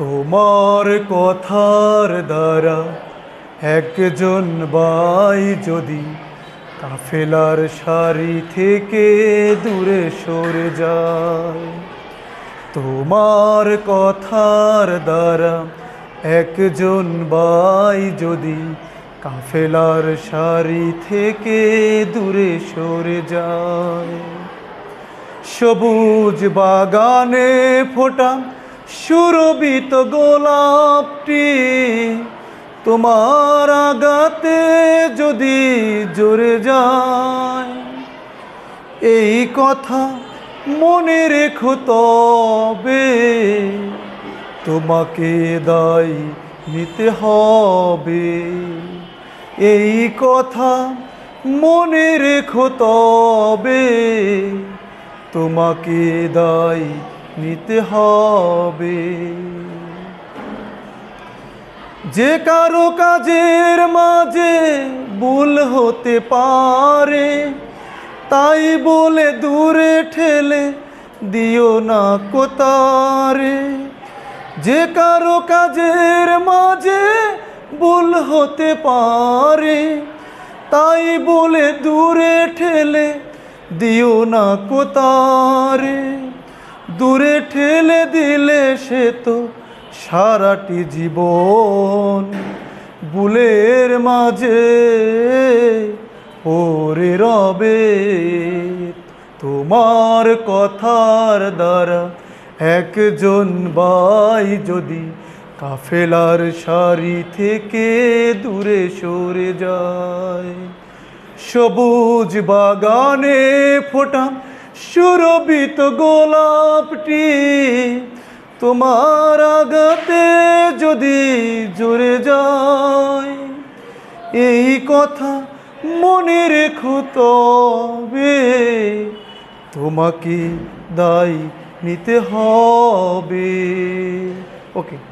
তোমার কথার দ্বারা একজন বাই যদি কাফেলার সারি থেকে দূরে সরে যায়, তোমার কথার দ্বারা একজন বাই যদি কাফেলার সারি থেকে দূরে সরে যায়, সবুজ বাগানে ফোটা সুরবিত গোলাপটি, তোমার আগাতে যদি জোরে যায়। এই কথা মনে রেখো তবে, তোমাকে দায় নিতে হবে। এই কথা মনে রেখো তবে, তোমাকে দায় নিতে হবে। যে কারও কাজের মাঝে ভুল হতে পারে, তাই বলে দূরে ঠেলে দিও না কোতারে। যে কারও কাজের মাঝে ভুল হতে পারে, তাই বলে দূরে ঠেলে দিও না কোতারে। দূরে ঠেলে দিলে সে তো সারাটি জীবন। বুলের মাঝে ওরে রবে, তোমার কথার দ্বারা একজন বাই যদি কাফেলার সারি থেকে দূরে সরে যায়, সবুজ বাগানে ফোটা সুরবিত গোলাপটি তোমার আগাতে যদি জোরে যায়। এই কথা মনে রেখো তবে তোমাকে দায় নিতে হবে। ওকে।